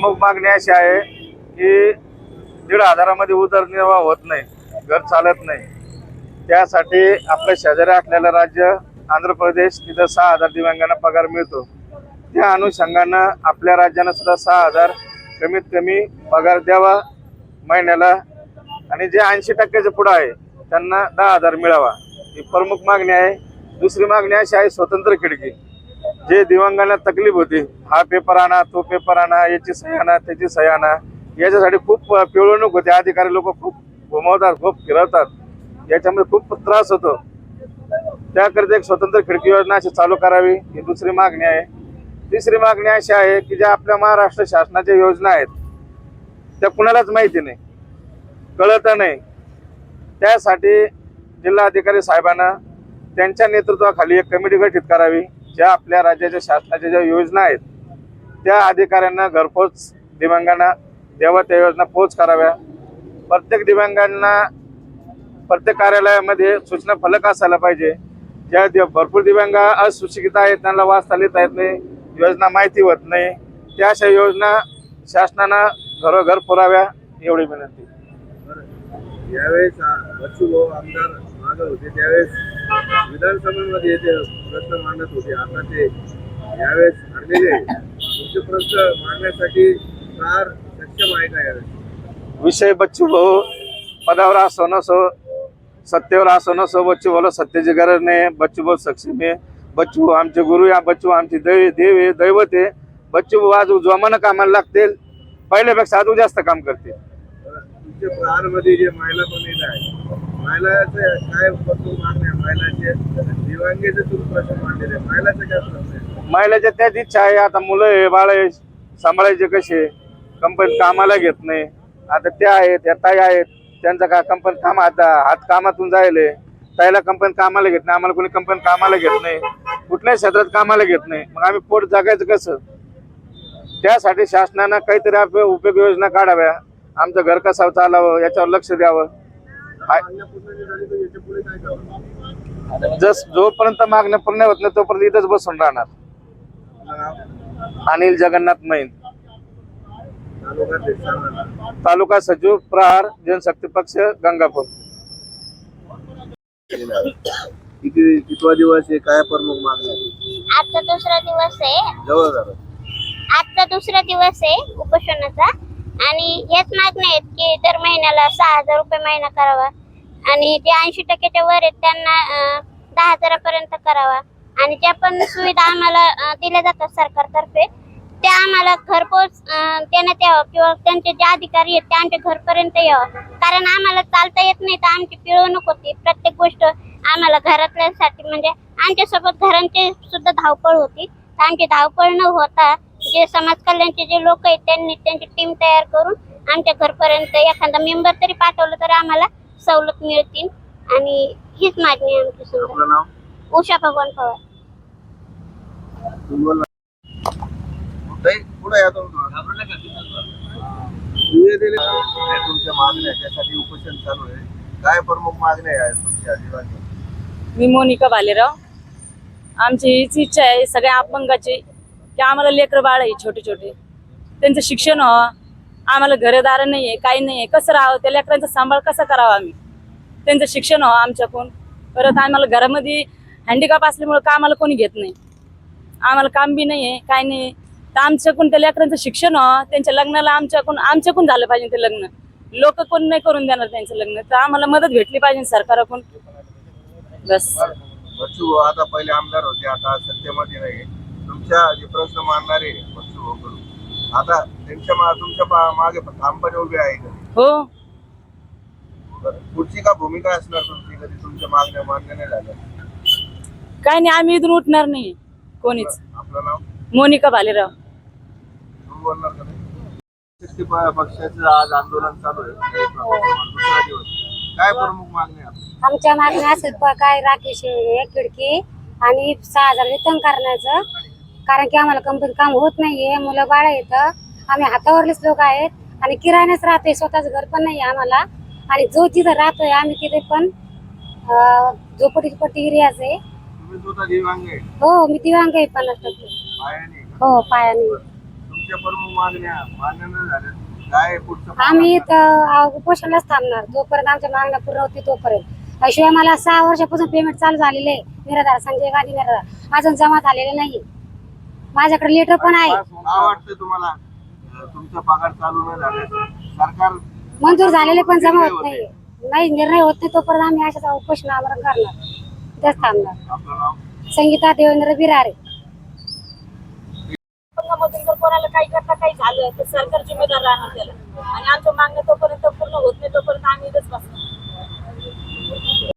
प्रमुख मागणी अशी आहे की दीड हजारामध्ये उदरनिर्वाह होत नाही घर चालत नाही. त्यासाठी आपल्या शेजारी असलेलं राज्य आंध्र प्रदेश तिथं सहा हजार दिव्यांगांना पगार मिळतो. त्या अनुषंगानं आपल्या राज्यानं सुद्धा सहा हजार कमीत कमी पगार द्यावा महिन्याला आणि जे ऐंशी टक्क्याच्या पुढं आहे त्यांना दहा हजार मिळावा. ही प्रमुख मागणी आहे. दुसरी मागणी अशी आहे स्वतंत्र खिडकी. जे दिव्यांगांना तकलीफ होती हा पेपर आणा तो पेपर आणा याची सही आणा त्याची सही आणा याच्यासाठी खूप पिळवणूक होते. अधिकारी लोक खूप घुमवतात खूप फिरवतात. याच्यामध्ये खूप त्रास होतो. त्याकरिता एक स्वतंत्र खिडकी योजना अशी चालू करावी ही दुसरी मागणी आहे. तिसरी मागणी अशी आहे की ज्या आपल्या महाराष्ट्र शासनाच्या योजना आहेत त्या कुणालाच माहिती नाही कळत नाही. त्यासाठी जिल्हाधिकारी साहेबांना त्यांच्या नेतृत्वाखाली एक कमिटी गठीत करावी. ज्या आपल्या राज्याच्या शासनाच्या ज्या योजना आहेत त्या अधिकाऱ्यांना घरपोच दिव्यांगांना द्यावा त्या योजना पोच कराव्या. प्रत्येक दिव्यांगांना प्रत्येक कार्यालयामध्ये सूचना फलक असायला पाहिजे. ज्या भरपूर दिव्यांग असुशिक्षित आहेत त्यांना वाचता लिहिता येत नाही योजना माहिती होत नाही त्या अशा योजना शासनानं घरोघर पुराव्या एवढी विनंती. यावेळेस आ- बच्चू भाऊ आमदार मागत होते त्यावेळेस विधानसभेमध्ये ते प्रश्न मांडत होते. आता ते यावेळेस हरलेले तुमचे प्रश्न मांडण्यासाठी फार सक्षम आहे का यावेळेस? विषय बच्चू भाऊ पदावर असो नसो सत्तेवर असो नसो बच्चू भाऊला सत्तेची गरज नाही. बच्चू भाऊ सक्षम आहे. बच्चू आमचे गुरु या बच्चू आमचे दैव देव आहे दैवत आहे. बच्चू भाऊ आज जोमानं कामाला लागतील. पहिल्यापेक्षा आज जास्त काम करतील. तुमच्या प्रहारमध्ये जे महिला पण आहेत आहे महिलाचं काय प्रश्न मागण्या महिलाचे दिवांगेचे तुम्ही प्रश्न मांडलेले आहे. काय प्रश्न आहे? महिलाच्या त्याच इच्छा आहे. आता मुलं आहे बाळ आहे सांभाळायचे कसे? कंपनीत कामाला घेत नाही. आता त्या आहेत त्या ताई आहेत. त्यांचा का कंपनी काम आता हात कामातून जायले. ताईला कंपनी कामाला घेत नाही. आम्हाला कोणी कंपनी कामाला घेत नाही. कुठल्याही क्षेत्रात कामाला घेत नाही. मग आम्ही पोट जगायचं कसं? त्यासाठी शासनानं काहीतरी आप- उपयोग योजना काढाव्या. आमचं घर कसं चालावं याच्यावर लक्ष द्यावं. जस जोपर्यंत मागण्या पूर्ण होत नाही तोपर्यंत इथंच बसून राहणार. अनिल जगन्नाथ मैन. तालुका सचिव प्रहार जनशक्ती पक्ष गंगापूर. किती कितवा दिवस आहे? काय प्रमुख मागण्या आहेत? आजचा दुसरा दिवस आहे. जवळ आजचा दुसरा दिवस आहे उपोषणाचा. आणि हेच मागण्या आहेत की दर महिन्याला सहा हजार रुपये महिना करावा. आणि जे ऐंशी टक्क्याच्या वर आहेत त्यांना दहा हजारापर्यंत करावा. आणि ज्या पण सुविधा आम्हाला दिल्या जातात सरकारतर्फे त्या आम्हाला घरपोच देण्यात यावं किंवा त्यांचे जे अधिकारी आहेत ते आमच्या घरपर्यंत यावं. कारण आम्हाला चालता येत नाही तर आमची पिळवणूक होती. प्रत्येक गोष्ट आम्हाला घरातल्यासाठी म्हणजे आमच्यासोबत घरांची सुद्धा धावपळ होती. तर आमची धावपळ न होता जे समाज कल्याणचे जे लोक आहेत त्यांनी त्यांची टीम तयार करून आमच्या घरपर्यंत एखादा मेंबर तरी पाठवलं तर आम्हाला सवलत मिळतील. आणि हीच मागणी आहे. आमची समजा उषा भगवान पवार. तुम्ही बोला. ताई, पुढे या तुम्ही? दुवे दिले काय तुमच्या मागण्या त्यासाठी उपोषण चालू आहे. काय प्रमुख मागण्या आहेत तुमच्या दिवाणी मी मोनिका भालेराव. आमची हीच इच्छा आहे सगळ्या अपंगाची की आम्हाला लेकरं बाळ आहे छोटे छोटे. त्यांचं शिक्षण व्हावं. आम्हाला घरदार नाही आहे काही नाही आहे कसं राहावं? त्या लेकरांचा सांभाळ कसा करावा आम्ही? त्यांचं शिक्षण व्हावं आमच्याकडून. परत आम्हाला घरामध्ये हँडिकॅप असल्यामुळे कामाला कोणी घेत नाही. आम्हाला काम बी नाही आहे काय नाही तर आमच्याकडून त्या लेकरांचं शिक्षण व्हावं. त्यांच्या लग्नाला आमच्याकडून आमच्याकडून झालं पाहिजे ते लग्न. लोक कोण नाही करून देणार त्यांचं लग्न. तर आम्हाला मदत भेटली पाहिजे सरकारकडून. बस. बच्चू आता पहिले आमदार होते आता सत्तेमध्ये नाही. तुमच्या जे प्रश्न मांडणारे कडून आता त्यांच्या मा- तुमच्या मागे ठामपणे उभे आहे का? हो. बरं. पुढची का भूमिका असणार तुमची? कधी तुमच्या मागण्या मान्य नाही झाल्या. काय नाही आम्ही इथून उठणार नाही. कोणीच. आपलं नाव? मोनिका भालेराव. तुम्ही बोलणार का नाही? प- पक्षाचं आज आंदोलन चालू आहे. दुसरा दिवस. काय प्रमुख मागणी आहे आमच्या मागण्या असत काय राकेश हे खिडकी आणि सहा हजार वेतन करण्याचं. कारण की आम्हाला कंपनीत काम होत नाहीये मुलं बाळ येतं आम्ही हातावरलेच लोक आहेत आणि किराण्याच राहतोय स्वतःच घर पण नाही आम्हाला. आणि जो जिथं राहतोय आम्ही तिथे पण झोपडी पट्टी एरियाच आहे. हो मी दिव्यांग आहे पन्नास टक्के? हो पायाने. आम्ही उपोषणालाच थांबणार. जोपर्यंत आमच्या मागण्या पूर्ण होती तोपर्यंत. शिवाय मला सहा वर्षापासून पेमेंट चालू झालेले आहे. निराधार संजय गांधी निराधार अजून जमा झालेले नाही. माझ्याकडे लेटर पण आहे. काय वाटतं तुम्हाला? अं, तुमचा पगार चालू न झाल्यास सरकार मंजूर झालेले पण जमा होत. नाही नाही निर्णय होत नाही तोपर्यंत आम्ही अशाच उपोषण आमरण करणार. तिथंच थांबणार. आपलं नाव? संगीता देवेंद्र बिरारे. अपंगामधून जर कोणाला काही करता काही झालं तर सरकार जिम्मेदार राहणार त्याला. आणि आमच्या मागण्या तोपर्यंत पूर्ण होत नाही तोपर्यंत आम्ही इथंच बसणार.